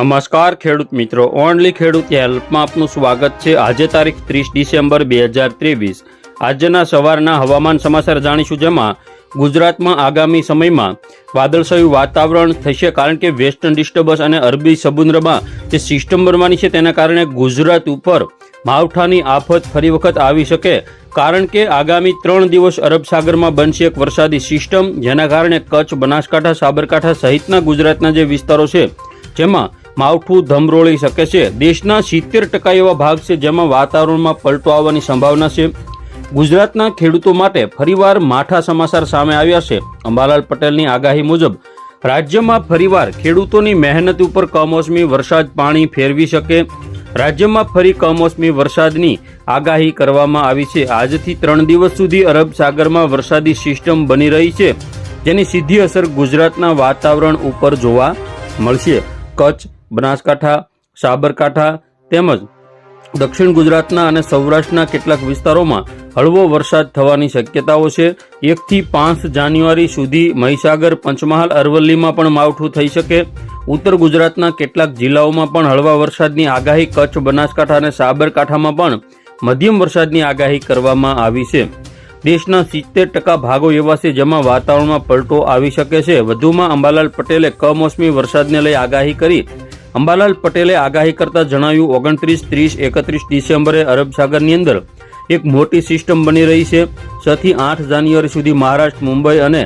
નમસ્કાર ખેડૂત મિત્રો. ઓનલી ખેડૂત હેલ્પમાં આપનું સ્વાગત છે. આજે તારીખ ત્રીસ ડિસેમ્બર બે હજાર ત્રેવીસ. આજના સવારના હવામાન સમાચાર જાણીશું જેમાં ગુજરાતમાં આગામી સમયમાં વાદળછાયું વાતાવરણ થશે કારણ કે વેસ્ટર્ન ડિસ્ટર્બન્સ અને અરબી સમુદ્રમાં જે સિસ્ટમ બનવાની છે તેના કારણે ગુજરાત ઉપર માવઠાની આફત ફરી વખત આવી શકે કારણ કે આગામી ત્રણ દિવસ અરબ સાગરમાં બનશે એક વરસાદી સિસ્ટમ જેના કારણે કચ્છ, બનાસકાંઠા, સાબરકાંઠા સહિતના ગુજરાતના જે વિસ્તારો છે, જેમાં માવઠું ધમરોળી શકે છે. દેશના સિત્તેર ટકા એવા ભાગ છે જેમાં વાતાવરણમાં પલટો આવવાની સંભાવના છે. ગુજરાતના ખેડૂતો માટે ફરીવાર માઠા સમાચાર સામે આવ્યા છે. અંબાલાલ પટેલની આગાહી મુજબ, રાજ્યમાં ફરીવાર ખેડૂતોની મહેનત ઉપર કમોસમી વરસાદ પાણી ફેરવી શકે. રાજ્યમાં ફરી કમોસમી વરસાદની આગાહી કરવામાં આવી છે. આજથી ત્રણ દિવસ સુધી અરબ સાગરમાં વરસાદી સિસ્ટમ બની રહી છે. જેની સીધી અસર ગુજરાતના વાતાવરણ ઉપર જોવા મળશે. કચ્છ બનાસકાંઠા, સાબરકાંઠા તેમજ દક્ષિણ ગુજરાતના અને સૌરાષ્ટ્રના કેટલાક વિસ્તારોમાં હળવો વરસાદ થવાની શક્યતાઓ છે. એકથી પાંચ જાન્યુઆરી સુધી મહીસાગર, પંચમહાલ, અરવલ્લીમાં પણ માવઠું થઈ શકે. ઉત્તર ગુજરાતના કેટલાક જિલ્લાઓમાં પણ હળવા વરસાદની આગાહી કચ્છ, બનાસકાંઠા અને સાબરકાંઠામાં પણ મધ્યમ વરસાદની આગાહી કરવામાં આવી છે. દેશના સિત્તેર ટકા ભાગો એવા છે જેમાં વાતાવરણમાં પલટો આવી શકે છે. વધુમાં અંબાલાલ પટેલે કમોસમી વરસાદને લઈ આગાહી કરી અંબાલાલ પટેલે આગાહી કરતા જણાવ્યું, ઓગણત્રીસ, ત્રીસ, એકત્રીસ ડિસેમ્બરે અરબ સાગરની અંદર એક મોટી સિસ્ટમ બની રહી છે. છથી આઠ જાન્યુઆરી સુધી મહારાષ્ટ્ર, મુંબઈ અને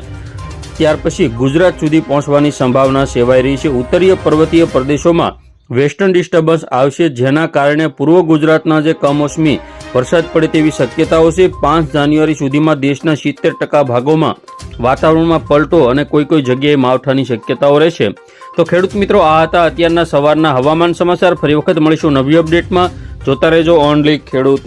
ત્યાર પછી ગુજરાત સુધી પહોંચવાની સંભાવના સેવાઈ રહી છે. ઉત્તરીય પર્વતીય પ્રદેશોમાં વેસ્ટર્ન ડિસ્ટર્બન્સ આવશે, જેના કારણે પૂર્વ ગુજરાતના જે કમોસમી વરસાદ પડે તેવી શક્યતાઓ છે. પાંચ જાન્યુઆરી સુધીમાં દેશના સિત્તેર ટકા ભાગોમાં વાતાવરણમાં પલટો અને કોઈ કોઈ જગ્યાએ માવઠાની શક્યતાઓ રહેશે. તો ખેડૂત મિત્રો, આ હતા અત્યારના સવારના હવામાન સમાચાર. ફરી વખત મળીશું નવી અપડેટમાં. જોતા રહેજો ઓનલી ખેડૂત.